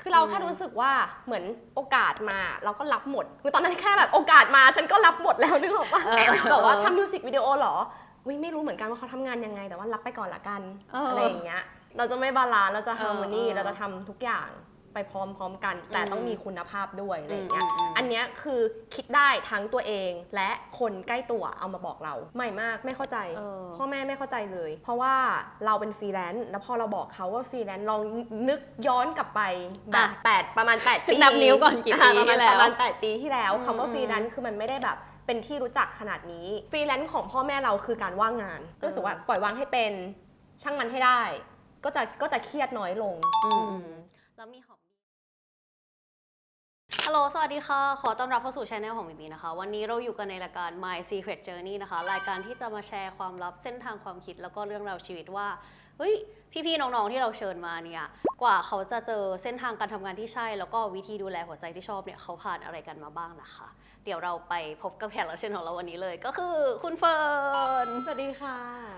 คือเราแค่รู้สึกว่าเหมือนโอกาสมาเราก็รับหมด คือตอนนั้นแค่แบบโอกาสมาฉันก็รับหมดแล้วนึกออกปะเออแบบว่าทำมิวสิกวิดีโอเหรอวิไม่รู้เหมือนกันว่าเขาทำงานยังไง แต่ว่ารับไปก่อนละกันเออออะไรอย่างเงี้ยเราจะไม่บาลานซ์เราจะฮาร์โมนีเออเราจะทำทุกอย่าง ไปพร้อมๆกัน แต่อืมต้องมีคุณภาพด้วยอะไรอย่างเงี้ยอืมอืมอันเนี้ยคือคิดได้ทั้งตัวเองและคนใกล้ตัวเอามาบอกเราใหม่มากไม่เข้าใจเออพ่อแม่ไม่เข้าใจเลย เพราะว่าเราเป็นฟรีแลนซ์แล้วพอเราบอกเขาว่าฟรีแลนซ์ลองนึกย้อนกลับไปแบบอะแปดประมาณ8ปีนับนิ้วก่อนกี่ปีะประมาณที่แล้วประมาณ8ปีที่แล้วอืมคำว่าอืมฟรีแลนซ์คือมันไม่ได้แบบเป็นที่รู้จักขนาดนี้ฟรีแลนซ์ของพ่อแม่เราคือการว่างงานรู้สึกว่าปล่อยวางให้เป็นช่างมันให้ได้ ก็จะก็จะเครียดน้อยลงอืมแล้วมีหอม ฮัลโหล สวัสดีค่ะ ขอต้อนรับเข้าสู่ช anel ของมิมีนะคะ วันนี้เราอยู่กันในรายการ My Secret Journey นะคะ รายการที่จะมาแชร์ความลับเส้นทางความคิดแล้วก็เรื่องราวชีวิตว่า เฮ้ยพี่ๆน้องๆที่เราเชิญมาเนี่ยกว่าเขาจะเจอเส้นทางการทำงานที่ใช่ แล้วก็วิธีดูแลหัวใจที่ชอบเนี่ยเขาผ่านอะไรกันมาบ้างนะคะ เดี๋ยวเราไปพบกับแขกรับเชิญของเราวันนี้เลย ก็คือคุณเฟิร์นสวัสดีค่ะ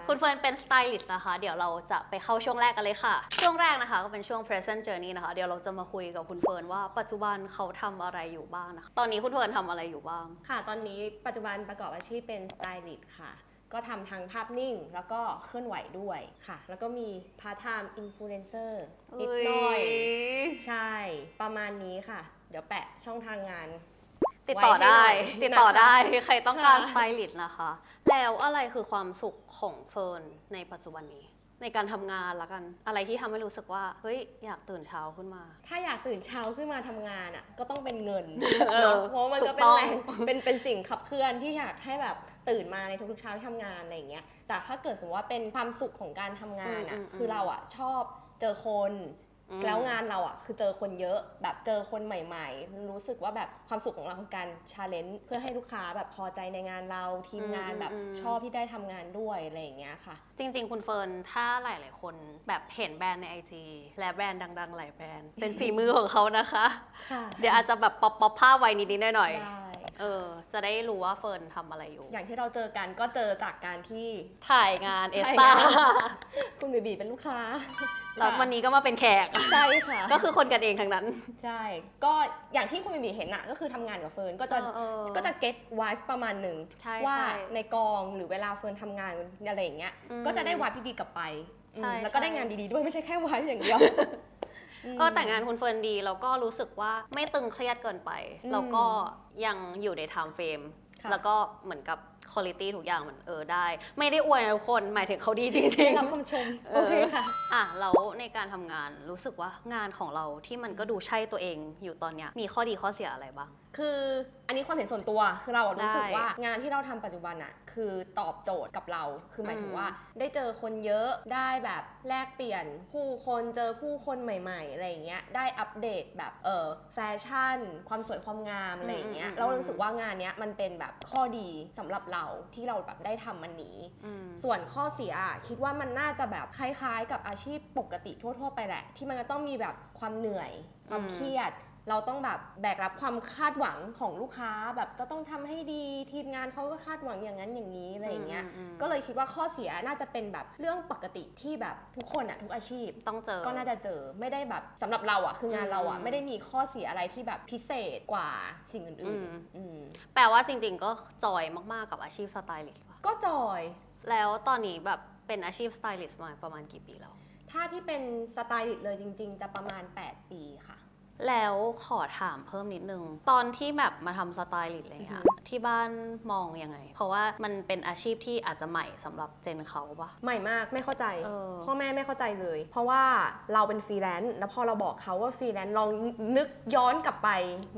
คุณเฟิร์นเป็นสไตลิสต์นะคะ เดี๋ยวเราจะไปเข้าช่วงแรกกันเลยค่ะ ช่วงแรกนะคะก็เป็นช่วง present journey นะคะ เดี๋ยวเราจะมาคุยกับคุณเฟิร์นว่าปัจจุบันเขาทำอะไรอยู่บ้างนะคะตอนนี้คุณเฟิร์นทำอะไรอยู่บ้างค่ะ ตอนนี้ปัจจุบันประกอบอาชีพเป็นสไตลิสต์ค่ะ ก็ทำทั้งภาพนิ่งแล้วก็เคลื่อนไหวด้วยค่ะ แล้วก็มีพาร์ทไทม์อินฟลูเอนเซอร์นิดหน่อยใช่ ประมาณนี้ค่ะ เดี๋ยวแปะช่องทางงานติดต่อได้ไว้ให้หน่อยติดต่อได้ใครต้องการค่ะสไตลิสต์นะคะ แล้วอะไรคือความสุขของเฟิร์นในปัจจุบันนี้ ในการทำงานละกัน อะไรที่ทำให้รู้สึกว่าเฮ้ยอยากตื่นเช้าขึ้นมา ถ้าอยากตื่นเช้าขึ้นมาทำงานอะก็ต้องเป็นเงินเออเนาะเพราะว่ามันก็เป็นถูกต้องแรงเป็นเป็นสิ่งขับเคลื่อนที่อยากให้แบบตื่นมาในทุกๆเช้าที่ทำงานอะไรอย่างเงี้ยแต่ถ้าเกิดสมมติว่าเป็นความสุขของการทำงานอะคือเราอะชอบเจอคนอืม แล้วงานเราอะคือเจอคนเยอะแบบเจอคนใหม่ ๆ รู้สึกว่าแบบความสุขของเราคือการชาเลนจ์เพื่อให้ลูกค้าแบบพอใจในงานเราทีมงานแบบชอบที่ได้ทำงานด้วยอะไรอย่างเงี้ยค่ะ จริง ๆ คุณเฟิร์นถ้าหลายๆคนแบบเห็นแบรนด์ใน IG และแบรนด์ดัง ๆ หลายแบรนด์เป็นฝีมือของเขานะคะค่ะเดี๋ยวอาจจะแบบป๊อปป๊อปภาพไว้นิดๆหน่อยได้ๆเออ จะได้รู้ว่าเฟิร์นทำอะไรอยู่ อย่างที่เราเจอกันก็เจอจากการที่ถ่ายงานเอสถ่ายตางานคุณบีบีเป็นลูกค้า แล้ววันนี้ก็มาเป็นแขก ใช่ค่ะ ก็คือคนกันเองทั้งนั้น ใช่ ก็อย่างที่คุณบีบีเห็นอะก็คือทำงานกับเฟิร์นก็จะเออเออก็จะ get wise ประมาณหนึ่งใช่ว่าใช่ในกองหรือเวลาเฟิร์นทำงานอะไรอย่างเงี้ยอืมก็จะได้วัดที่ดีกลับไปใช่อืมแล้วก็ได้ใช่ งานดีๆด้วยไม่ใช่แค่ไว้อย่างเดียวเออแต่งานคุณเฟิร์นดีแล้วก็รู้สึกว่าไม่ตึงเครียดเกินไป อืมแล้วก็ยังอยู่ในไทม์เฟรมค่ะ แล้วก็เหมือนกับ คุณภาพทุกอย่างมันเออได้ ไม่ได้อวยนะทุกคนหมายถึงเขาดีจริได้งรับคำชมเออโอเคค่ะๆอะแล้วในการทำงานรู้สึกว่างานของเราที่มันก็ดูใช่ตัวเองอยู่ตอนเนี้ยมีข้อดีข้อเสียอะไรบ้าง คืออันนี้ความเห็นส่วนตัวคือเราอะรู้สึกได้ว่างานที่เราทำปัจจุบันอะคือตอบโจทย์กับเรา คือหมายถึงอืมว่า ได้เจอคนเยอะได้แบบแลกเปลี่ยนผู้คนเจอผู้คนใหม่ ๆ อะไรอย่างเงี้ยได้อัปเดตแบบเออแฟชั่น ความสวยความงามอะไรอย่างเงี้ยเรารู้สึกว่างานเนี้ยมันเป็นแบบข้อดีสำหรับเราที่เราแบบได้ทำมันนี้ อืม ส่วนข้อเสียอะคิดว่ามันน่าจะแบบคล้ายๆ กับอาชีพปกติทั่ว ๆ ไปแหละ ที่มันจะต้องมีแบบความเหนื่อย ความอืม เครียด เราต้องแบบแบกรับความคาดหวังของลูกค้าแบบจะต้องทำให้ดีทีมงานเขาก็คาดหวังอย่างนั้นอย่างนี้อะไรอย่างเงี้ยมก็เลยคิดว่าข้อเสียน่าจะเป็นแบบเรื่องปกติที่แบบทุกคนอะทุกอาชีพต้องเจอก็น่าจะเจอไม่ได้แบบสำหรับเราอะคืองานเราอะอืมไม่ได้มีข้อเสียอะไรที่แบบพิเศษกว่าสิ่งอื่นอืมๆอืมแปลว่าจริง ๆ ก็จอยมากๆกับอาชีพสไตลิสต์ป่ะก็จอย แล้วตอนนี้แบบเป็นอาชีพสไตลิสต์มาประมาณกี่ปีแล้วถ้าที่เป็นสไตลิสต์เลยจริง ๆ จะประมาณ 8 ปีค่ะ แล้วขอถามเพิ่มนิดนึง ตอนที่แบบมาทำสไตลิสต์อะไรเงี้ยอือฮึที่บ้านมองยังไง เพราะว่ามันเป็นอาชีพที่อาจจะใหม่สำหรับเจนเขาปะ ใหม่มากไม่เข้าใจเออ พ่อแม่ไม่เข้าใจเลย เพราะว่าเราเป็นฟรีแลนซ์แล้วพอเราบอกเขาว่าฟรีแลนซ์ลองนึกย้อนกลับไป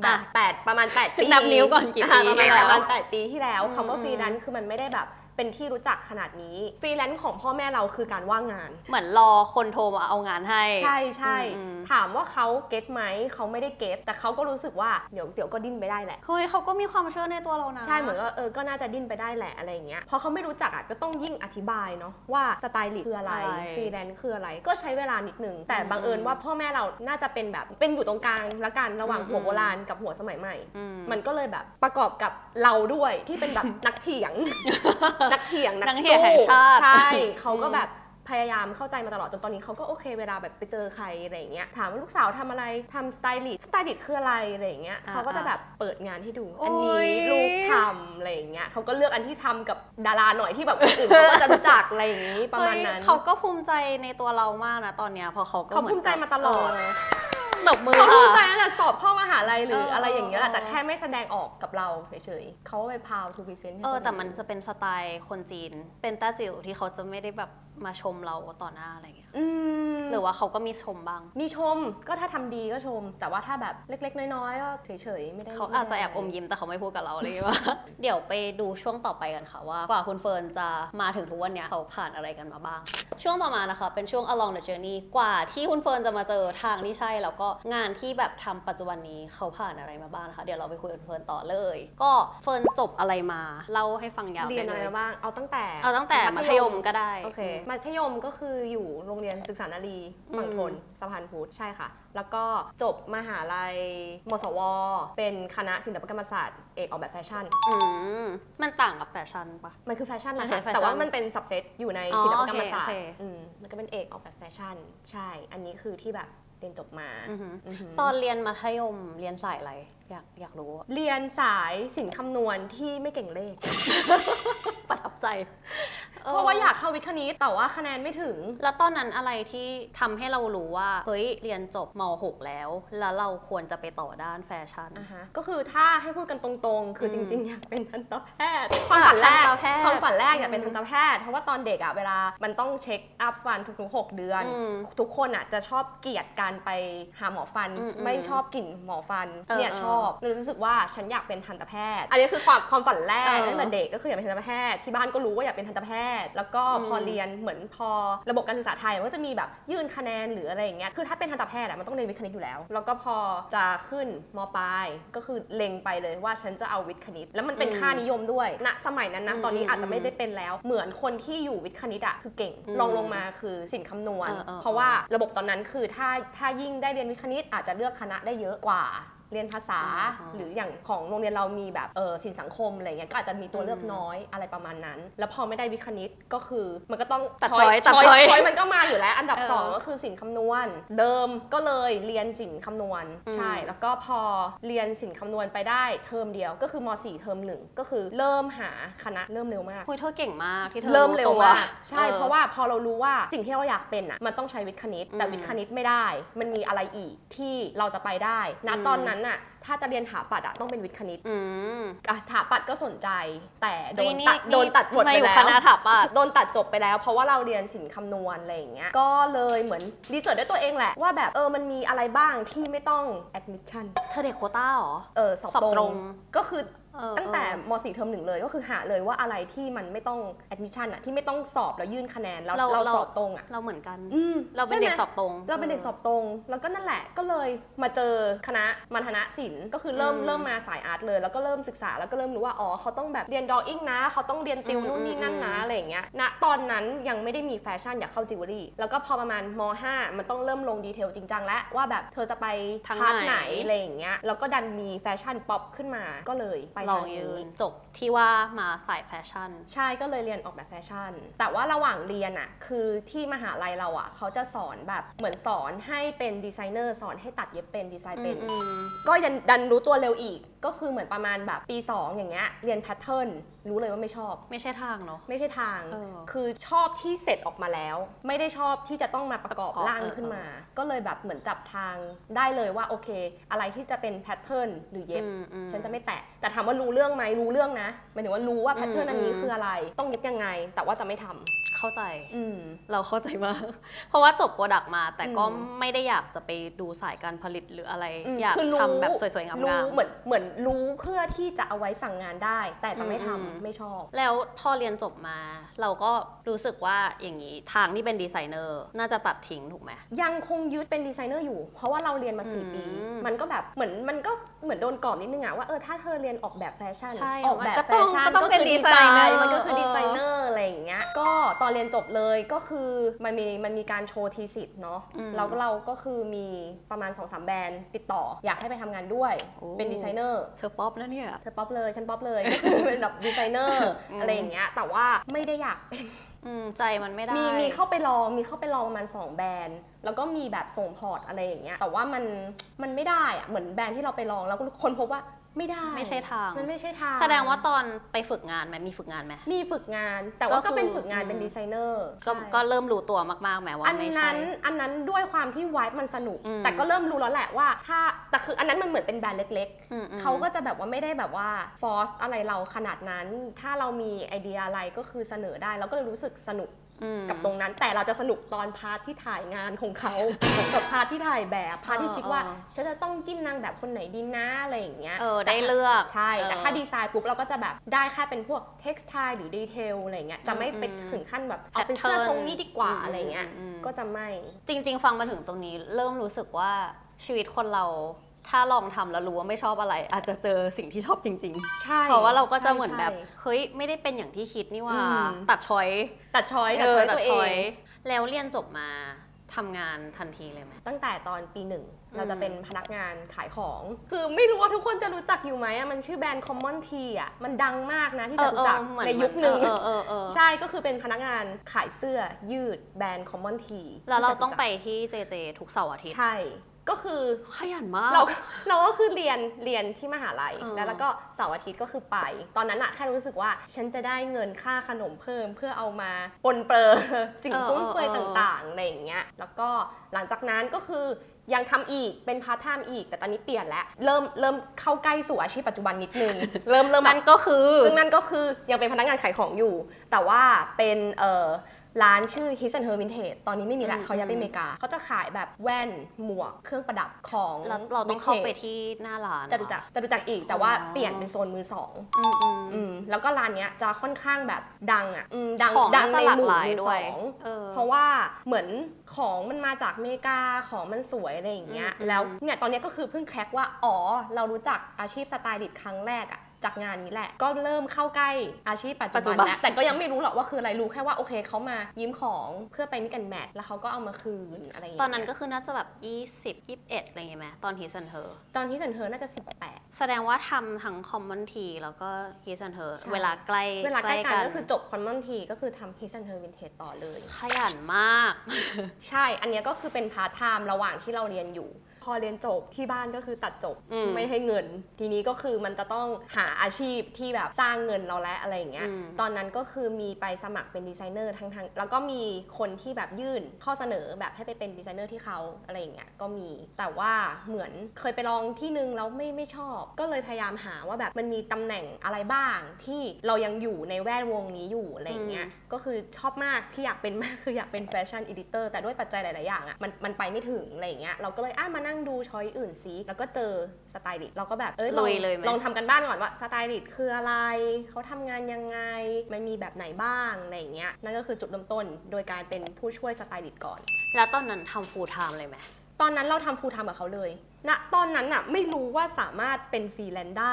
แบบอะแปดประมาณ8ปีนับนิ้วก่อนกี่ปีะประมาณที่แล้ว ประมาณ8ปีที่แล้วอืมคำว่าฟรีแลนซ์คือมันไม่ได้แบบ เป็นที่รู้จักขนาดนี้ฟรีแลนซ์ของพ่อแม่เราคือการว่างงาน เหมือนรอคนโทรมาเอางานให้ ใช่ใช่อืม ถามว่าเขาเก็ตไหมเขาไม่ได้เก็ตแต่เขาก็รู้สึกว่าเดี๋ยวเดี๋ยวก็ดิ้นไปได้แหละ เฮ้ยเขาก็มีความเชื่อในตัวเรานะใช่เหมือนก็เออก็น่าจะดิ้นไปได้แหละอะไรอย่างเงี้ยพอเขาไม่รู้จักอะก็ต้องยิ่งอธิบายเนาะว่าสไตลิสต์คืออะไรอะไรฟรีแลนซ์คืออะไร ก็ใช้เวลานิดนึงแต่อืมบังเอิญว่าพ่อแม่เราน่าจะเป็นแบบเป็นอยู่ตรงกลางละกันระหว่างอืมหัวโบราณกับหัวสมัยใหม่ อืมันก็เลยแบบประกอบกับเราด้วยที่เป็นแบบ นักเถียงนักเถียงนันักกเถียสู้งแห่งชาติใช่เขาก็อืมแบบพยายามเข้าใจมาตลอดจนตอนนี้เขาก็โอเคเวลาแบบไปเจอใครอะไรอย่างเงี้ยถามว่าลูกสาวทำอะไรทำสไตลิสต์สไตลิสต์คืออะไรอะไรอย่างเงี้ยอ่าเขาก็จะแบบเปิดงานให้ดู โอ้ยอันนี้ลูกทำอะไรอย่างเงี้ยเขาก็เลือกอันที่ทำกับดาราหน่อยที่แบบคนอื่นเขาก็จะรู้จักอะไรอย่างงี้ประมาณนั้นเฮ้ยเขาก็ภูมิใจในตัวเรามากนะตอนเนี้ยเพราะเขาก็เขาหอนภูมิใจมาตลอด เหลบมือเขาภูมิใจค่ะ ตั้งแต่สอบเข้ามหาลัยหรือเอออ อะไรอย่างเงี้ยแหละเออแต่แค่ไม่แสดงออกกับเราเฉยๆเขาไปพาวทูพิเซนเออแต่มันจะเป็นสไตล์คนจีน เป็นต้าจิ๋วที่เขาจะไม่ได้แบบมาชมเราต่อหน้าอะไรเงี้ย อืม หรือว่าเขาก็มีชมบ้าง มีชมก็ถ้าทำดีก็ชม แต่ว่าถ้าแบบเล็กๆ น้อยๆก็เฉยๆไม่ได้เขาอาจจะแอบอมยิ้มแต่เขาไม่พูดกับเราเลยว่า เดี๋ยวไปดูช่วงต่อไปกันค่ะว่ากว่าคุณเฟิร์นจะมาถึงทุกวันเนี้ยเขาผ่านอะไรกันมาบ้าง ช่วงต่อมานะคะ เป็นช่วง along the journey กว่าที่คุณเฟิร์นจะมาเจอทางที่ใช่ แล้วก็งานที่แบบทำปัจจุบันนี้เขาผ่านอะไรมาบ้างนะคะ เดี๋ยวเราไปคุยกับคุณเฟิร์นต่อเลย ก็เฟิร์นจบอะไรมาเล่าให้ฟังยาวเรียนได้อะไรเลยมาบ้างเอาตั้งแต่เอาตั้งแต่มัธยมก็ได้ โอเคมัธยมก็คืออยู่โรงเรียนศึกษานารีฝั่งทนสะพานพุทธใช่ค่ะ แล้วก็จบมหาลัยมสวเป็นคณะศิลปกรรมศาสตร์เอกออกแบบแฟชั่น อืมมันต่างกับแฟชั่นปะ มันคือแฟชั่นนะโอเคคะแฟชั่นแต่ว่ามันเป็นสับเซตอยู่ในอ๋อศิลปกรรมศาสตโอร์เคโอเคอืมแล้วก็เป็นเอกออกแบบแฟชั่น ใช่ อันนี้คือที่แบบเรียนจบมาอือหืออือหือตอนเรียนมัธยมเรียนสายอะไรอยากอยากรู้อะเรียนสายสินคำนวณที่ไม่เก่งเลข ประทับใจเพราะว่าอยากเข้าวิทย์คณิตแต่ว่าคะแนนไม่ถึง แล้วตอนนั้นอะไรที่ทำให้เรารู้ว่า เฮ้ย เรียนจบม .6 แล้ว แล้วเราควรจะไปต่อด้านแฟชั่น อ่าฮะก็คือถ้าให้พูดกันตรงๆ คืออมจริงๆ อยากเป็นทันตแพทย์ความฝันแรกทันตแพทย์ความฝันแรกอยากเป็นอืมทันตแพทย์เพราะว่าตอนเด็กอะเวลามันต้องเช็คอัพฟันทุกๆ 6 เดือน อืมทุกคนอะจะชอบเกลียดการไปหาหมอฟันอืมอืมไม่ชอบกลิ่นหมอฟันเออเนี่ยเออชอบเลยรู้สึกว่าฉันอยากเป็นทันตแพทย์ อันนี้คือความความฝันแรกเออตั้งแต่เด็กก็คืออยากเป็นทันตแพทย์ที่บ้านก็รู้ว่าอยากเป็นทันตแพทย์ แล้วก็พออืมเรียนเหมือนพอระบบการศึกษาไทยมันก็จะมีแบบยื่นคะแนนหรืออะไรอย่างเงี้ยคือถ้าเป็นทันตแพทย์อะมันต้องเรียนวิทย์คณิตอยู่แล้ว แล้วก็พอจะขึ้นมปลายก็คือเล็งไปเลยว่าฉันจะเอาวิทย์คณิต แล้วมันเป็นอืมค่านิยมด้วยณสมัยนั้นนะอืมตอนนี้อืมอาจจะไม่ได้เป็นแล้ว เหมือนคนที่อยู่วิทย์คณิตอะคือเก่งอืมลองลงมาคือสินคำนวณเออเออเพราะว่าระบบตอนนั้นคือถ้าถ้ายิ่งได้เรียนวิทย์คณิตอาจจะเลือกคณะได้เยอะกว่า เรียนภาษาอืมหรืออย่างของโรงเรียนเรามีแบบเออสินสังคมอะไรเงี้ยก็อาจจะมีตัวเลือกอืมน้อยอะไรประมาณนั้น แล้วพอไม่ได้วิทย์คณิตก็คือมันก็ต้องตัดช้อยตัดช้อยช้อยช้อยมันก็มาอยู่แล้วอันดับเออสองก็คือสินคำนวณ เดิมก็เลยเรียนสินคำนวณอืมใช่ แล้วก็พอเรียนสินคำนวณไปได้เทอมเดียวก็คือม .4 เทอมหนึ่งก็คือเริ่มหาคณะเริ่มเร็วมากคุยเธอเก่งมากที่เธอเริ่มเร็วตัวมากใช่ออเพราะว่าพอเรารู้ว่าสิ่งที่เราอยากเป็นอะมันต้องใช้วิทย์คณิตแต่อืมวิทย์คณิตไม่ได้ มันมีอะไรอีกที่เราจะไปได้ณอืมตอนนั้นน่ะถ้าจะเรียนถาปัดอะต้องเป็นวิทย์คณิตอืมอะถาปัดก็สนใจ แต่โดนนี่ตัดนี่โดนตัดบทมาไปอยู่แล้ควณะถาปัดโดนตัดจบไปแล้ว เพราะว่าเราเรียนสินคำนวณอะไรอย่างเงี้ยก็เลยเหมือนรีเสิร์ชด้วยตัวเองแหละว่าแบบเออมันมีอะไรบ้างที่ไม่ต้อง admission เธอเด็กโควต้าเหรอเออสอบสอบตตรรงงก็คือเออ ตั้งแต่เออม .4 เทอมหนึ่งเลยก็คือหาเลยว่าอะไรที่มันไม่ต้อง admission อะที่ไม่ต้องสอบแล้วยื่นคะแนนแล้วเราเราเราสอบตรงอะเราเหมือนกัน อืมเราเป็นใช่ไหมเด็กสอบตรง เราเป็นเด็กสอบตรง แล้วก็นั่นแหละก็เลยมาเจอคณะมัธนศิลป์ก็คือเริ่มอืมเริ่มมาสายอาร์ตเลย แล้วก็เริ่มศึกษาแล้วก็เริ่มรู้ว่าอ๋อเขาต้องแบบเรียนดออิ่งนะ เขาต้องเรียนติวอืมนู่นนี่นั่นนะอืม อะไรอย่างเงี้ยณตอนนั้นยังไม่ได้มีแฟชั่นอยากเข้าจิวเวลรี่แล้วก็พอประมาณม .5 มันต้องเริ่มลงดีเทลจริงจังแล้วว่าแบบเธอจะไปทางพาร์ทไหนไหนอะไรอย่างเงี้ยแล้วก็ดันมีแฟชั่นป๊อปขึ้นมาก็เลยไปลอทางงยืนี้นจบที่ว่ามาสายแฟชั่น ใช่ก็เลยเรียนออกแบบแฟชั่น แต่ว่าระหว่างเรียนอะคือที่มหาลัยเราอะเขาจะสอนแบบเหมือนสอนให้เป็นดีไซเนอร์สอนให้ตัดเย็บเป็นดีไซน์เป็นอืมก็ยันดันรู้ตัวเร็วอีก ก็คือเหมือนประมาณแบบปี 2 อย่างเงี้ยเรียนแพทเทิร์นรู้เลยว่าไม่ชอบ ไม่ใช่ทางเนาะ ไม่ใช่ทาง เออคือชอบที่เสร็จออกมาแล้ว ไม่ได้ชอบที่จะต้องมาประกอบประกอบร่างเออ ขึ้นมา ก็เลยแบบเหมือนจับทางได้เลยว่าโอเค อะไรที่จะเป็นแพทเทิร์นหรือเย็บ อืมอืมฉันจะไม่แตะ แต่ถามว่ารู้เรื่องไหมรู้เรื่องนะหมายถึงว่ารู้ว่าแพทเทิร์นอืมอันนี้อืม คืออะไร ต้องเย็บยังไง แต่ว่าจะไม่ทำ เข้าใจ อืม เราเข้าใจมาก เพราะว่าจบโปรดักต์มา แต่ก็อืมไม่ได้อยากจะไปดูสายการผลิตหรืออะไรมอยากคือรู้ ทำแบบสวยๆงามรู้ๆเหมือนเหมือนรู้เพื่อที่จะเอาไว้สั่งงานได้ แต่จะไม่ทำอืมไม่ชอบแล้วพอเรียนจบมา เราก็รู้สึกว่าอย่างนี้ทางที่เป็นดีไซเนอร์น่าจะตัดทิ้งถูกไหม ยังคงยึดเป็นดีไซเนอร์อยู่ เพราะว่าเราเรียนมา อืม4 ปี มันก็แบบเหมือนมันก็เหมือนโดนกรอบนิดนึงอะว่าเออถ้าเธอเรียนออกแบบแฟชั่นใช่ออกแบบมันก็แฟต้องชั่นก็ต้องเป็นคือดีไซเนอร์ มันก็คือเออดีไซเนอร์อะไรอย่างเงี้ยก็ตอนเรียนจบเลยก็คือมันมีมันมีการโชว์ทีสิทธ์เนาะอืมเราก็เราก็คือมีประมาณ2อสแบรนด์ติดต่อ อยากให้ไปทำงานด้วย โอ้ เป็นดีไซเนอร์ เธอป๊อปแล้วเนี่ย เธอป๊อปเลย ฉันป๊อปเลยก็คือเป็นแบบดีไซเนอร์อืม อะไรอย่างเงี้ยแต่ว่าไม่ได้อยากเป็น อืมใจมันไม่ได้ มีมีเข้าไปลองมีเข้าไปลองประมาณ2แบรนด์ แล้วก็มีแบบส่งพอร์ตอะไรอย่างเงี้ยแต่ว่ามันมันไม่ได้อะเหมือนแบรนด์ที่เราไปลองแล้วคนพบว่า ไม่ได้ไม่ใช่ทาง มันไม่ใช่ทางแสดงว่าตอนไปฝึกงานไหมมีฝึกงานไหม มีฝึกงาน แต่ว่าก็ก็คือเป็นฝึกงานเป็นอืมดีไซเนอร์ก็ใช่ก็เริ่มรู้ตัวมากๆแม้ว่าอันไม่ใช่ นั้นอันนั้นด้วยความที่ไวท์มันสนุก อืม แต่ก็เริ่มรู้แล้วแหละว่า ถ้าแต่คืออันนั้นมันเหมือนเป็นแบรนด์เล็ก อืมอืม ๆ เขาก็จะแบบว่าไม่ได้แบบว่าฟอร์สอะไรเราขนาดนั้น ถ้าเรามีไอเดียอะไรก็คือเสนอได้เราก็เลยรู้สึกสนุกอืม กับตรงนั้นแต่เราจะสนุกตอนพาร์ทที่ถ่ายงานของเขา กับพาร์ทที่ถ่ายแบบพาร์ทที่คิดว่าเออฉันจะต้องจิ้มนางแบบคนไหนดีนะอะไรอย่างเงี้ยเออได้เลือกใช่แต่เออถ้าดีไซน์ปุ๊บเราก็จะแบบได้แค่เป็นพวกเท็กซ์ไทหรือดีเทลอะไรเงี้ยจะไม่เป็นอืมถึงขั้นแบบเอาเป็นเสื้อ Pattern ทรงนี้ดีกว่าอืมอะไรเงี้ยอืมก็จะไม่จริง ๆ ฟังมาถึงตรงนี้ เริ่มรู้สึกว่าชีวิตคนเรา ถ้าลองทำแล้วรู้ว่าไม่ชอบอะไร อาจจะเจอสิ่งที่ชอบจริงใช่ๆเพราะว่าเราก็จะเหมือนใช่แบบ ใช่ เฮ้ย ไม่ได้เป็นอย่างที่คิดนี่ว่า อืม ตัดช้อยตัดช้อยตัดเอช้ออยตัดตัวเอช้อยงแล้วเรียนจบมาทำงานทันทีเลยไหม ตั้งแต่ตอนปีหนึ่งอืมเราจะเป็นพนักงานขายของ คือไม่รู้ว่าทุกคนจะรู้จักอยู่ไหมอะมันชื่อแบรนด์ Common Tea อะมันดังมากนะที่จะรู้จักเออเออเหมือในยุคหนึ่งเออเออเออใช่ก็คือเป็นพนักงานขายเสื้อยืดแบรนด์ Common Tea แล้วเราที่จะต้องไปที่เจเจทุกเสาร์อาทิตย์ ใช่ ก็คือขยันมาก เราเราก็คือเรียนเรียนที่มหาลัยเออแล้วแล้วก็เสาร์อาทิตย์ก็คือไป ตอนนั้นอะแค่รู้สึกว่าฉันจะได้เงินค่าขนมเพิ่มเพื่อเอามาปนเปื้อ สิ่งฟุ่มเฟือยต่างๆอะไรอย่างเงี้ย แล้วก็หลังจากนั้นก็คือยังทำอีกเป็นพาร์ทไทม์อีก แต่ตอนนี้เปลี่ยนแล้วเริ่มเริ่มเข้าใกล้สู่อาชีพปัจจุบันนิดนึง เริ่มเริ่มแบนั่บนก็คือ ซึ่งนั่นก็คือยังเป็นพนักงานขายของอยู่ แต่ว่าเป็นเอ่อ ร้านชื่อ His and Her Vintage ตอนนี้ไม่มีละอืมเขาย้ายไปอเมริกา เขาจะขายแบบแว่นหมวกเครื่องประดับของแล้วเราต้องเข้าไป Vintage ที่หน้าร้านจะรู้จักจะรู้จักอีกแต่ว่าอ๋อเปลี่ยนเป็นโซนมือสองอืมอืมอืมแล้วก็ร้านเนี้ยจะค่อนข้างแบบดังอะอืมดังของดังน่าในจะหลากหมู่หลายมือด้สวยองเออเพราะว่าเหมือนของมันมาจากอเมริกาของมันสวยอะไรอย่างเงี้ยอืมแล้วเนี่ยตอนเนี้ยก็คือเพิ่งแคร็กว่าอ๋อเรารู้จักอาชีพสไตลิสต์ครั้งแรกอะ จากงานนี้แหละ ก็เริ่มเข้าใกล้อาชีพปัจปัจจุจุบับันนแล้วแต่ก็ยังไม่รู้หรอกว่าคืออะไรรู้แค่ว่าโอเคเขามายืมของเพื่อไปมิกันแมทแล้วเขาก็เอามาคืนอะไรอย่างตอเงี้ยนนั้นก็คือน่าจะแบบ 20 21 อะไรอย่างเงี้ยไหมตอน His and Her ตอนที่สันเธอน่าจะ 18 แสดงว่าทำทั้ง Common Tea แล้วก็ His and Her ใช่ เวลาใกล้เวลาใกล้กันก็คือจบคอนมอนทีก็คือทำพิซซันเธอวินเทจต่อเลย ขยันมาก ใช่ อันเนี้ยก็คือเป็นพาร์ทไทม์ระหว่างที่เราเรียนอยู่ พอเรียนจบที่บ้านก็คือตัดจบอืมไม่ให้เงิน ทีนี้ก็คือมันจะต้องหาอาชีพที่แบบสร้างเงินเราและอะไรอย่างเงี้ยอืม ตอนนั้นก็คือมีไปสมัครเป็นดีไซเนอร์ทั้งทงแล้วก็มีคนที่แบบยื่นข้อเสนอแบบให้ไปเป็นดีไซเนอร์ที่เขาอะไรอย่างเงี้ยก็มีแต่ว่าเหมือนเคยไปลองที่นึงแล้วไม่ไม่ชอบ ก็เลยพยายามหาว่าแบบมันมีตำแหน่งอะไรบ้างที่เรายังอยู่ในแวดวงนี้อยู่อะไรอย่างเงี้ย ก็คือชอบมากที่อยากเป็นมากคืออยากเป็นแฟชั่นอีดิเตอร์แต่ด้วยปัจจัยหลาย ๆ อย่างอะ่ะมันมันไปไม่ถึงอะไรอย่างเงี้ยเราก็เลยอะมานั่งดูช้อยอื่นซิแล้วก็เจอสไตลิสต์เราก็แบบเอ้ยลองลุยเลยไหม ลองทำกันบ้านก่อนว่าสไตลิสต์คืออะไรเขาทำงานยังไงมันมีแบบไหนบ้างอะไรอย่างเงี้ยนั่นก็คือจุดเริ่มต้นโดยการเป็นผู้ช่วยสไตลิสต์ก่อน แล้วตอนนั้นทำ full time เลยไหม ตอนนั้นเราทำฟูลไทม์กับเขาเลยณตอนนั้นอะไม่รู้ว่าสามารถเป็นฟรีแลนซ์ได้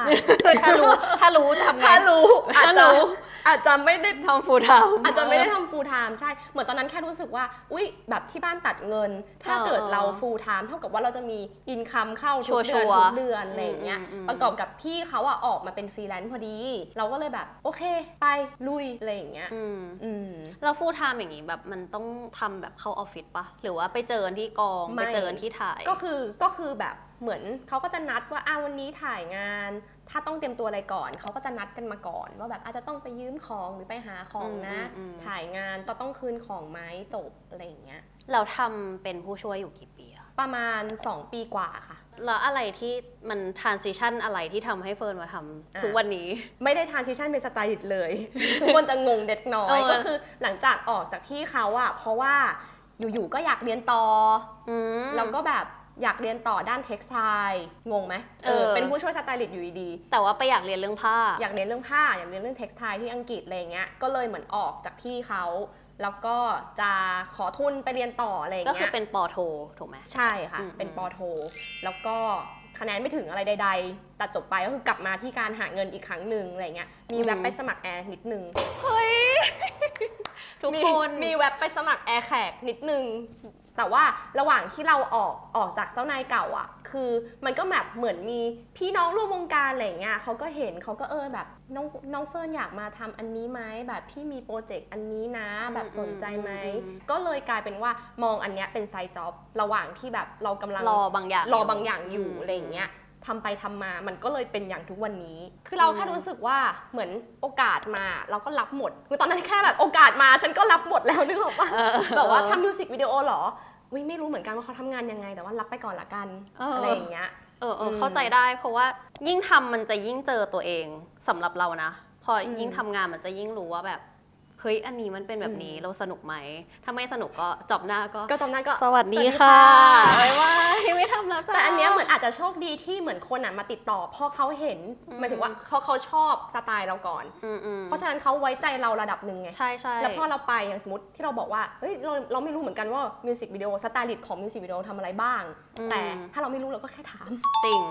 ถ้ารู้ถ้ารู้ทำไง ถ้ารู้อาจถ้าจะรู้ อาจจะไม่ได้ทำ full time อาจจะไม่ได้ทำ full time ใช่ เหมือนตอนนั้นแค่รู้สึกว่า อุ๊ย แบบที่บ้านตัดเงิน ถ้าเกิดเออเรา full time เท่ากับว่าเราจะมีอินคัมเข้าทุกเดืชัอนวร์ๆทุกเดือนอะไรอย่างเงี้ยอืมอืม ประกอบกับพี่เขาอะออกมาเป็นฟรีแลนซ์พอดี เราก็เลยแบบ โอเค ไปลุยอะไรอย่างเงี้ย อืมอืม แล้ว full time อย่างงี้แบบมันต้องทำแบบเข้าออฟฟิศปะหรือว่าไปเจอกันที่กองไม่ ไปเจอกันที่ถ่าย ก็คือก็คือแบบเหมือนเขาก็จะนัดว่าอ้าวันนี้ถ่ายงาน ถ้าต้องเตรียมตัวอะไรก่อนเขาก็จะนัดกันมาก่อน ว่าแบบอาจจะต้องไปยืมของหรือไปหาของนะอืมอืมอืม ถ่ายงานต้องต้องคืนของไหมจบอะไรอย่างเงี้ย เราทำเป็นผู้ช่วยอยู่กี่ปีอะประมาณ 2 ปีกว่าค่ะ แล้วอะไรที่มัน transition อะไรที่ทำให้เฟิร์นมาทำอะ ทุกวันนี้ ไม่ได้ทานซิชั่นเป็นสไตลิสต์เลย ทุกคนจะงงเด็กน้อยเออก็คือหลังจากออกจากพี่เขาอะเพราะว่าอยู่ๆก็อยากเรียนต่ออือมแล้วก็แบบ อยากเรียนต่อด้านเท็กซ์ไทงงไหมเออ เป็นผู้ช่วยสไตลิสต์อยู่ดีแต่ว่าไปอยากเรียนเรื่องผ้า ๆอยากเรียนเรื่องผ้า อยากเรียนเรื่องเท็กซ์ไทที่อังกฤษอะไรเงี้ย ก็เลยเหมือนออกจากพี่เขา แล้วก็จะขอทุนไปเรียนต่ออะไรก็เงี้คือย เป็นปอโทถูกไหม ใช่ค่ะ อืม เป็นอืมปอโท แล้วก็คะแนนไม่ถึงอะไรใด ๆ ตัดจบไปก็คือกลับมาที่การหาเงินอีกครั้งหนึ่งอะไรเงี้ย มีแวบไปสมัครแอร์นิดนึง เฮ้ย ทุกมีคน มีแวบไปสมัครแอร์แขกนิดนึงต แต่ว่าระหว่างที่เราออกออกจากเจ้านายเก่าอะ คือมันก็แบบเหมือนมีพี่น้องร่วมวงการอะไรเงี้ยเขาก็เห็นเขาก็เออแบบน้องน้องเฟิร์นอยากมาทำอันนี้ไหมแบบพี่มีโปรเจกต์อันนี้นะ แบบสนใจไหมมมก็เลยกลายเป็นว่ามองอันเนี้ยเป็นไซด์จ็อบระหว่างที่แบบเรากำลังรอบางอย่างรอบางอย่างอยู่อะไรเงี้ยทำไปทำมา มันก็เลยเป็นอย่างทุกวันนี้ คือเราแค่รู้สึกว่าเหมือนโอกาสมาเราก็รับหมด คือตอนนั้นแค่แบบโอกาสมาฉันก็รับหมดแล้วนึกออกปะเออแบบว่าทำมิวสิกวิดีโอเหรอ วิไม่รู้เหมือนกันว่าเขาทำงานยังไง แต่ว่ารับไปก่อนละกันเอออ อะไรอย่างเงี้ย เออเอออืมเข้าใจได้ เพราะว่ายิ่งทำมันจะยิ่งเจอตัวเองสำหรับเรานะ พออมยิ่งทำงานมันจะยิ่งรู้ว่าแบบ เฮ้ยอันนี้มันเป็นแบบนี้อืมเราสนุกไหมถ้าไม่สนุกก็จบหน้าก็ก็ตอนนั้นก็สวัสดีสวัสดีค่ะค่ะบ๊ายบายไม่ทำแล้วจ้าแต่อันเนี้ยเหมือนอาจจะโชคดีที่เหมือนคนอะมาติดต่อเพราะเขาเห็นอืมหมายถึงว่าเขาเขาชอบสไตล์เราก่อนอืมอืมเพราะฉะนั้นเขาไว้ใจเราระดับหนึ่งไงใช่ใช่แล้วพอเราไปอย่างสมมติที่เราบอกว่าเฮ้ยเราเราไม่รู้เหมือนกันว่ามิวสิกวิดีโอสไตลิสต์ของมิวสิกวิดีโอทำอะไรบ้างอืมแต่ถ้าเราไม่รู้เราก็แค่ถามจริง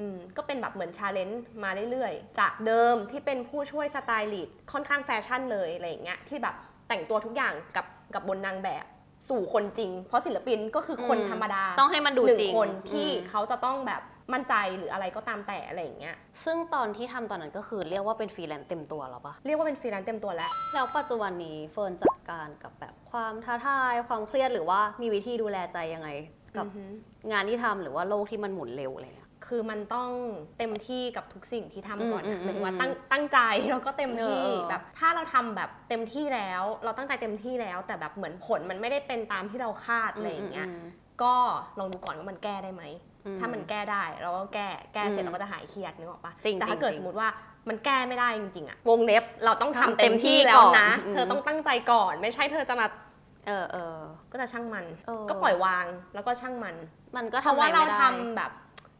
อืมก็เป็นแบบเหมือนชาเลนจ์มาเรื่อยๆ จากเดิมที่เป็นผู้ช่วยสไตลิสต์ค่อนข้างแฟชั่นเลยอะไรอย่างเงี้ยที่แบบแต่งตัวทุกอย่างกับกับบนนางแบบสู่คนจริง เพราะศิลปินก็คือคนอืมธรรมดาต้องให้มันดูหนึ่งจริงคนที่อืมเขาจะต้องแบบมั่นใจหรืออะไรก็ตามแต่อะไรอย่างเงี้ยซึ่งตอนที่ทำตอนนั้นก็คือเรียกว่าเป็นฟรีแลนซ์เต็มตัวแล้วปะเรียกว่าเป็นฟรีแลนซ์เต็มตัวแล้ว แล้วปัจจุบันนี้เฟิร์นจัดการกับแบบความท้าทาย ความเครียดหรือว่ามีวิธีดูแลใจยังไง กับอือฮึ งานที่ทำหรือว่าโลกที่มันหมุนเร็วอะไรเงี้ย คือมันต้องเต็มที่กับทุกสิ่งที่ทำก่อนอืมนะหมายถึงว่าอืมตั้งตั้งใจแล้วก็เต็มที่เออเออแบบถ้าเราทำแบบเต็มที่แล้ว เราตั้งใจเต็มที่แล้ว แต่แบบเหมือนผลมันไม่ได้เป็นตามที่เราคาดอะไรอย่างเงี้ยมก็ลองดูก่อนว่ามันแก้ได้ไหมอืมถ้ามันแก้ได้เราก็แก้แก้เสร็จอืมเราก็จะหายเครียดนึกออกปะจริงแต่ถ้าเกิดจริงสมมติว่ามันแก้ไม่ได้จริงๆอะวงเล็บเราต้องทำทำเต็เต็มมที่ที่แล้วก่อนนะอืมเธอต้องตั้งใจก่อนไม่ใช่เธอจะมาเออเออก็จะช่างมันเออก็ปล่อยวางแล้วก็ช่างมัน มันก็เพทำราะว่าอะไรเราไม่ได้ทำแบบ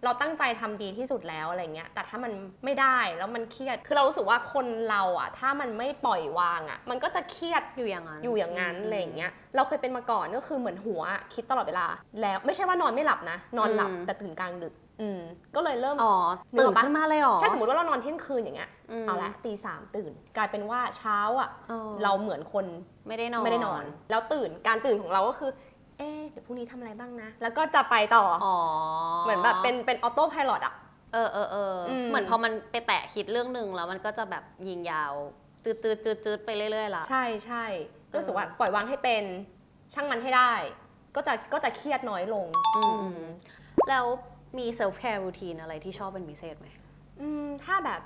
เราตั้งใจทำดีที่สุดแล้วอะไรเงี้ย แต่ถ้ามันไม่ได้แล้วมันเครียด คือเรารู้สึกว่าคนเราอะถ้ามันไม่ปล่อยวางอะมันก็จะเครียดอยู่อย่างนั้น อยู่อย่างนั้นอะไรอย่างเงี้ย เราเคยเป็นมาก่อนก็คือเหมือนหัวคิดตลอดเวลา แล้วไม่ใช่ว่านอนไม่หลับนะ นอนหลับแต่ตื่นกลางดึก อืม ก็เลยเริ่ม อ๋อนึกตื่อนอกปะขึ้นมาเลยเหรอ ใช่ สมมติว่าเรานอนเที่ยงคืนอย่างเงี้ยมเอาละตีสามตื่น กลายเป็นว่าเช้าอะออเราเหมือนคนไม่ได้นอน ไม่ได้นอน แล้วตื่น การตื่นของเราก็คือ เอ๊ะเดี๋ยวพรุ่งนี้ทำอะไรบ้างนะ แล้วก็จะไปต่อออ๋อเหมือนแบบเป็นเป็นออโต้พายโอะเออเออเอออม เหมือนพอมันไปแตะคิดเรื่องหนึ่งแล้วมันก็จะแบบยิงยาวตืดตืดตืดตืดไปเรื่อยๆละ ใช่ใช่รู้สึกว่าเออปล่อยวางให้เป็นช่างมันให้ได้ ก็จะก็จะเครียดน้อยลง อืมอืมแล้วมีเซลฟ์แคร์รูทีนอะไรที่ชอบเป็นพิเศษไหม อืมถ้าแบบ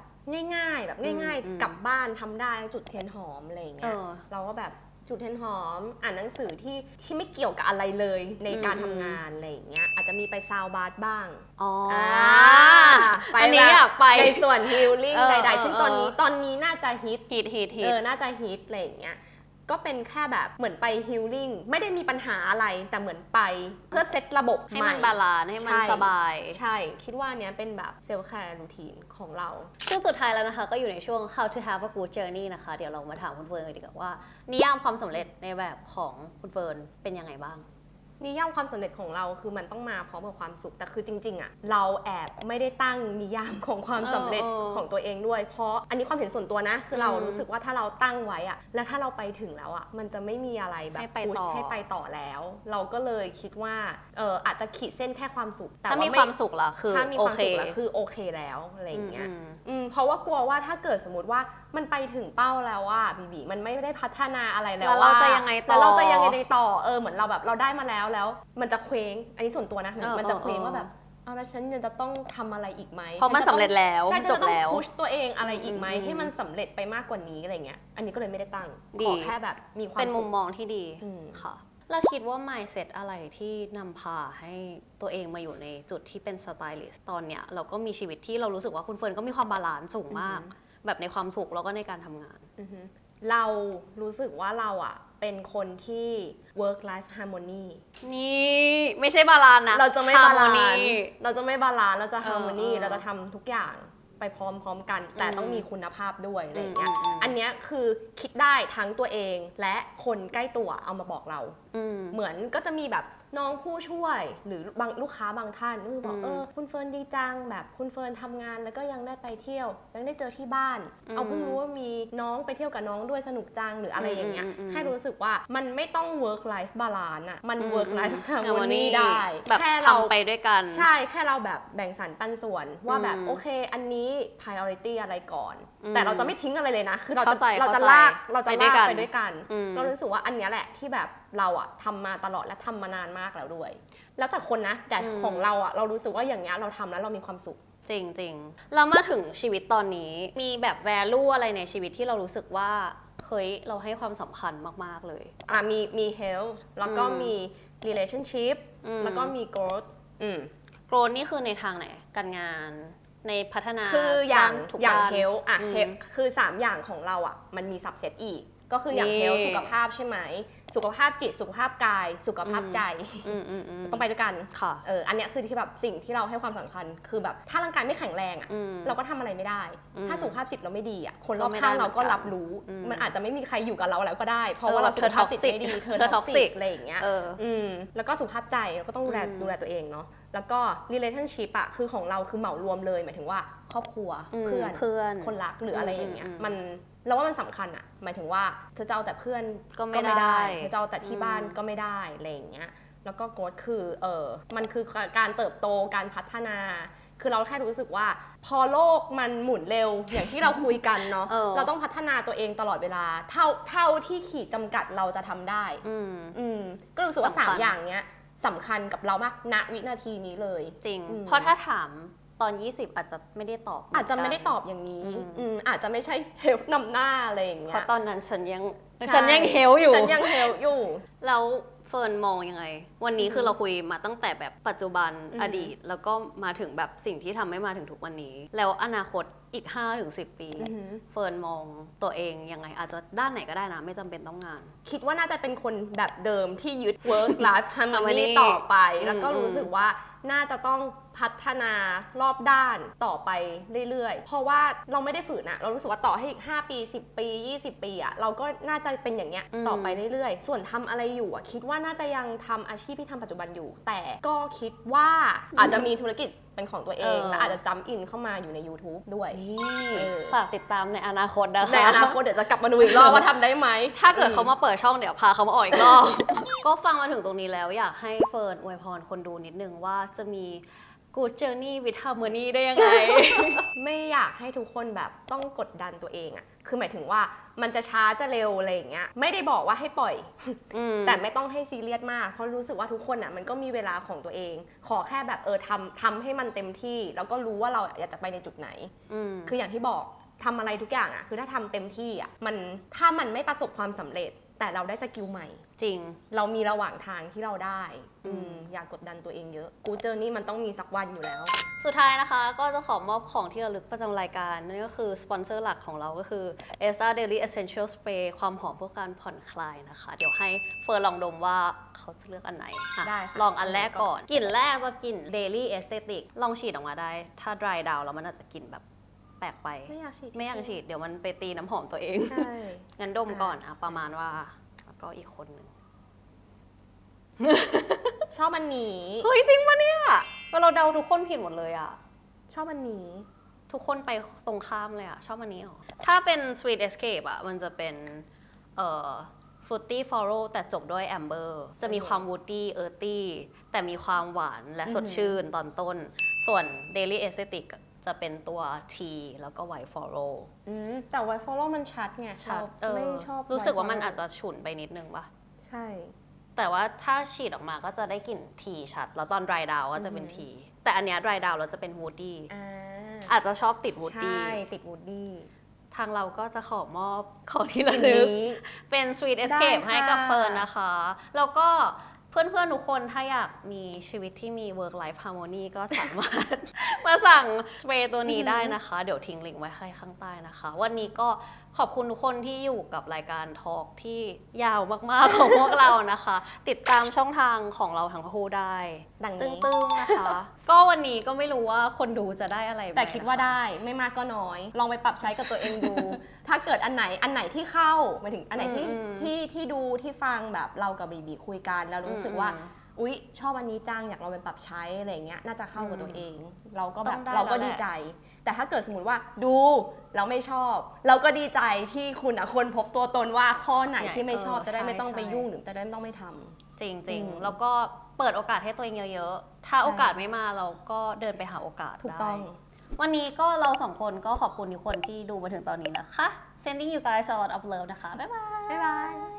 ง่ายๆ แบบง่ายอืมๆกลับบ้านทำได้จุดเทียนหอมอะไรอย่างเงี้ยเออเราก็แบบ จุดเทียนหอม อ่านหนังสือที่ที่ไม่เกี่ยวกับอะไรเลยในการอืมทำงานอะไรอย่างเงี้ยอาจจะมีไปซาวบาร์บ้างอ๋ออ่าไปอันนี้อยากไป ในส่วนฮิลลิ่งเออใดเออๆซึ่งตอนนี้เออตอนนี้น่าจะฮิต ฮิตฮิตฮิเอตอน่าจะฮิตอะไรอย่างเงี้ย ก็เป็นแค่แบบเหมือนไปฮิลลิ่งไม่ได้มีปัญหาอะไรแต่เหมือนไปเพื่อเซตระบบให้มันใหบาลานซ์ให้มันใช่สบาย ใช่ คิดว่าเนี้ยเป็นแบบเซลล์แคร์รูทีนของเรา ซึ่งสุดท้ายแล้วนะคะก็อยู่ในช่วง how to have a good journey นะคะ เดี๋ยวเรามาถามคุณเฟิร์นกันดีกว่าว่า นิยามความสำเร็จในแบบของคุณเฟิร์นเป็นยังไงบ้าง นิยามความสำเร็จของเราคือมันต้องมาพร้อมกับความสุข แต่คือจริงๆอะเราแอบไม่ได้ตั้งนิยามของความสำเร็จเออเออของตัวเองด้วย เพราะอันนี้ความเห็นส่วนตัวนะ คือเราอืมรู้สึกว่าถ้าเราตั้งไว้อะแล้วถ้าเราไปถึงแล้วอะมันจะไม่มีอะไรแบบให้ไปพุชต่อให้ไปต่อแล้ว เราก็เลยคิดว่าเอออาจจะขีดเส้นแค่ความสุข แต่ถ้าว่ามีไม่ความสุขล่ะคือถ้ามีโอความเคสุขแล้วคือโอเคแล้วอะไรอย่างเงี้ยอืมอืมเพราะว่ากลัวว่าถ้าเกิดสมมติว่ามันไปถึงเป้าแล้วว่าบีบีมันไม่ได้พัฒนาอะไรแล้วแล้วเราว่าจะยังไงต่อแล้วเราจะยังไงต่อเออเหมือนเราแบบเราได้มาแล้วแล้วมันจะเคว้ง อันนี้ส่วนตัวนะเหมือนเออมันจะเคว้งเออ ว่าแบบเอาแล้วฉันยังจะต้องทำอะไรอีกไหมเพราะมันฉัจะสำเร็จแล้วใช่มันฉันจจะบต้องแล้ว พุชตัวเองอะไรอีกไหมอืมอืมให้มันสำเร็จไปมากกว่านี้อะไรเงี้ย อันนี้ก็เลยไม่ได้ตั้งดี ขอแค่แบบมีความเป็นมุสุมขมองที่ดีอืม ค่ะแล้วคิดว่า mindset อะไรที่นำพาให้ตัวเองมาอยู่ในจุดที่เป็นสไตลิสต์ตอนเนี้ยเราก็มีชีวิตที่เรารู้สึกว่าคุณเฟิร์นก็มีความบาลานซ์สูงมาก แบบในความสุขแล้วก็ในการทำงาน อือฮึเรารู้สึกว่าเราอะ เป็นคนที่ work life harmony นี่ไม่ใช่บาลานซ์นะ เราจะไม่บาลาน Harmony ซ์เราจะไม่บาลานซ์เราจะเออฮาร์โมนีเออเราจะทำทุกอย่างไปพร้อมๆกัน แต่อืมต้องมีคุณภาพด้วยอะไรอย่างเงี้ย อืมอืมอืม อันเนี้ยคือคิดได้ทั้งตัวเองและคนใกล้ตัวเอามาบอกเรา อืม เหมือนก็จะมีแบบ น้องผู้ช่วย หรือบางลูกค้าบางท่านก็คือบอกอืมเออคุณเฟิร์นดีจังแบบคุณเฟิร์นทำงานแล้วก็ยังได้ไปเที่ยวยังได้เจอที่บ้านอืมเอาเพิ่งรู้ว่ามีน้องไปเที่ยวกับน้องด้วยสนุกจังหรืออะไรอย่างเงี้ยอืมอืมอืมแค่รู้สึกว่ามันไม่ต้อง work life balance อะมันอืม work life อืม harmony ได้แบบแค่เราทำไปด้วยกัน ใช่แค่เราแบบแบ่งสรรปันส่วนว่าแบบอืมโอเค อันนี้ priority อะไรก่อนอืมแต่เราจะไม่ทิ้งอะไรเลยนะ คือเราจะเข้าใจเราจะเข้าใจลากเราจะไปด้วยลากกันไปด้วยกันอืมเรารู้สึกว่าอันเนี้ยแหละที่แบบ เราอะทำมาตลอดและทำมานานมากแล้วด้วย แล้วแต่คนนะ แต่อืม ของเราอะเรารู้สึกว่าอย่างเงี้ยเราทำแล้วเรามีความสุข จริงจริงเรามาถึงชีวิตตอนนี้มีแบบ value อะไรในชีวิตที่เรารู้สึกว่าเฮ้ยเราให้ความสำคัญมาก ๆ เลย อะมีมี health แล้วก็อืม มี relationship อืมแล้วก็มี growth อืม โกรนนี่คือในทางไหน การงานในพัฒนาคืออย่างด้นทุกอย่างด้น เฮลอะอืมเฮลคือ 3 อย่างของเราอะมันมีสับเซตอีก ก็คืออย่างนี่ เฮลสุขภาพใช่ไหม สุขภาพจิต สุขภาพกาย สุขภาพอืมใจอืมอืมอืมต้องไปด้วยกันค่ะเอออันเนี้ยคือที่แบบสิ่งที่เราให้ความสำคัญ คือแบบถ้าร่างกายไม่แข็งแรงอะอืมเราก็ทำอะไรไม่ได้อืมถ้าสุขภาพจิตเราไม่ดีอะคนรก็อบไม่ข้างได้เราก็เหมือนกันรับรู้อืมมันอาจจะไม่มีใครอยู่กับเราแล้วก็ได้ เพราะเออว่าเราเธสุอขภาพจิต toxic ไม่ดีเธอเธอท็อกซิ toxic กอะไรอย่างเงี้ยเอออืมแล้วก็สุขภาพใจก็ต้องดูแลอืมดูแลตัวเองเนาะแล้วก็ relationship อะคือของเราคือเหมารวมเลยหมายถึงว่าครอบครัวมเพื่อนเพื่อนคนรักหรืออะไรอืมอย่างเงี้ยอืมมัน เราว่ามันสำคัญอะหมายถึงว่าเธอจะเอาแต่เพื่อนก็ไม่ได้เธอจะเอาแต่ที่บ้านอืมก็ไม่ได้อะไรอย่างเงี้ยแล้วก็โกรธคือเออมันคือการเติบโตการพัฒนา คือเราแค่รู้สึกว่า พอโลกมันหมุนเร็ว อย่างที่เราคุยกันเนาะเออเราต้องพัฒนาตัวเองตลอดเวลา เท่าเท่าที่ขีดจำกัดเราจะทำได้อืมอืมก็รู้สึกว่าสำคัสาญมอย่างเนี้ยสำคัญกับเรามากณวินาทีนี้เลย จริงอืมเพราะถ้าถาม ตอน 20 อาจจะไม่ได้ตอบเหนอาจจะกันไม่ได้ตอบอย่างนี้อืมอืมอาจจะไม่ใช่เฮลนำหน้าอะไรอย่างเพเงี้ยราะตอนนั้นฉันยังใช่ฉันยังเฮลอยู่ฉันยังเฮลอยู่ แล้วเฟิร์นมองยังไง วันนี้อือฮึคือเราคุยมาตั้งแต่แบบปัจจุบันอือฮึอดีต แล้วก็มาถึงแบบสิ่งที่ทำให้มาถึงทุกวันนี้ แล้วอนาคตอีก 5-10 ปี อือหือ เฟิร์นมองตัวเองยังไงอาจจะด้านไหนก็ได้นะ ไม่จำเป็นต้องงาน คิดว่าน่าจะเป็นคนแบบเดิมที่ยึด work life harmony harmony ต่อไป อืมแล้วก็รู้สึกว่าน่าจะต้องพัฒนารอบด้านต่อไปเรื่อยๆ เพราะว่าเราไม่ได้ฝืนอะเรารู้สึกว่าต่อให้อีก 5 ปี 10 ปี 20 ปีอะเราก็น่าจะเป็นอย่างเงี้ยต่อไปเรื่อยๆ ส่วนทำอะไรอยู่อะคิดว่าน่าจะยังทำอาชีพที่ทำปัจจุบันอยู่ แต่ก็คิดว่าอาจจะมีธุรกิจ เป็นของตัวเองเออ และอาจจะจำอินเข้ามาอยู่ใน YouTube ด้วยเออ ฝากติดตามในอนาคตนะคะ ในอนาคตเดี๋ยวจะกลับมาดูอีกรอบว่าทำได้ไหม ถ้าเกิดเขามาเปิดช่องเดี๋ยวพาเขามาออกอีกรอบ ก็ฟังมาถึงตรงนี้แล้วอยากให้เฟิร์นอวยพรคนดูนิดนึงว่าจะมี Good Journey with Harmony ได้ยังไง ไม่อยากให้ทุกคนแบบต้องกดดันตัวเองอะ คือหมายถึงว่ามันจะช้าจะเร็วอะไรอย่างเงี้ยไม่ได้บอกว่าให้ปล่อยอืมแต่ไม่ต้องให้ซีเรียสมาก เพราะรู้สึกว่าทุกคนอะมันก็มีเวลาของตัวเอง ขอแค่แบบเออทำทำให้มันเต็มที่ แล้วก็รู้ว่าเราอยากจะไปในจุดไหนอืมคืออย่างที่บอกทำอะไรทุกอย่างอะคือถ้าทำเต็มที่อะมันถ้ามันไม่ประสบความสำเร็จ แต่เราได้สกิลใหม่ จริง เรามีระหว่างทางที่เราได้อืมอืมอย่ากกดดันตัวเองเยอะ กูเจอนี่มันต้องมีสักวันอยู่แล้ว สุดท้ายนะคะก็จะขอมอบของที่ระลึกประจำรายการ นั่นก็คือสปอนเซอร์หลักของเราก็คือ e s t a Daily Essential Spray ความหอมเพื่อการผ่อนคลายนะคะ เดี๋ยวให้เฟิร์นลองดมว่าเขาจะเลือกอันไหนอะได้ค่ะ ลองอันแรกก่อนกลิ่นแรกจะกลิ่น Daily Aesthetic ลองฉีดออกมาได้ ถ้า dry down แล้วมันอาจจะกลิ่นแบบ แปลกไป ไม่อยากฉีดไม่อยากฉีดเดี๋ยวมันไปตีน้ำหอมตัวเอง ใช่ งั้นดมก่อนอะประมาณว่า แล้วก็อีกคนหนึ่งชอบอันนี้เฮ้ยจริงปะเนี่ยเราเดาทุกคนผิดหมดเลยอะชอบอันนี้ทุกคนไปตรงข้ามเลยอะชอบอันนี้เหรอ ถ้าเป็น Sweet Escape อะมันจะเป็นเอ่อ Fruity Floral แต่จบด้วย Amber จะมีความ Woody Earthy แต่มีความหวานและสดชื่นตอนต้น ส่วน Daily Aesthetic จะเป็นตัว Tea แล้วก็ White Floral อืมแต่ไวฟอลโล่มันชัดไงชัดเราเออไม่ชอบ รู้สึกว่ามัน White อาจจะฉุนไปนิดนึงปะใช่ แต่ว่าถ้าฉีดออกมาก็จะได้กลิ่นทีชัด แล้วตอน dry down ก็จะเป็นทีแต่อันเนี้ย dry down แล้วจะเป็น woody อ่าอาจจะชอบติด woody ใช่ติดวูดดี้ทางเราก็จะขอมอบของที่ระอันลึก นี้ เป็น sweet ได้ escape ค่ะให้กับเฟิร์นนะคะ แล้วก็ เพื่อนๆ ทุกคนถ้าอยากมีชีวิตที่มี work life harmony ก็สามารถ มาสั่งสเปรย์ตัวนี้ได้นะคะ เดี๋ยวทิ้งลิงก์ไว้ให้ข้างใต้นะคะ วันนี้ก็ ขอบคุณทุกคนที่อยู่กับรายการทอล์กที่ยาวมาก ๆ ของพวกเรานะคะ ติดตามช่องทางของเราทั้งคู่ได้ดังตึนี้้งๆนะคะ ก็วันนี้ก็ไม่รู้ว่าคนดูจะได้อะไรไหมแต่คิดว่านะคะได้ไม่มากก็น้อย ลองไปปรับใช้กับตัวเองดู ถ้าเกิดอันไหนอันไหนที่เข้าหมายถึงอันไหนที่อืมอืมที่ที่ดูที่ฟังแบบเรากับบีบีคุยกัน แล้วรู้สึกว่า อืมอุ๊ย ชอบอันนี้จังอยากลองไปปรับใช้อะไรอย่างเงี้ยน่าจะเข้ากับตัวเอง เราก็แบต้บองได้เราก็แล้วแหละ ดีใจ แต่ถ้าเกิดสมมติว่าดู เราไม่ชอบ เราก็ดีใจที่คุณอะคนพบตัวตนว่าข้อไหนที่ไม่ชอบจะได้ไม่ต้องไปยุ่งหรือจะได้ไม่ต้องไม่ทำจริงอืม ๆ แล้วก็เปิดโอกาสให้ตัวเองเยอะๆ ถ้าใช่โอกาสไม่มาเราก็เดินไปหาโอกาสถูกได้ต้องวันนี้ก็เราสองคนก็ขอบคุณทุกคนที่ดูมาถึงตอนนี้นะคะ sending you guys a lot of love นะคะ บ๊ายบาย บ๊ายบาย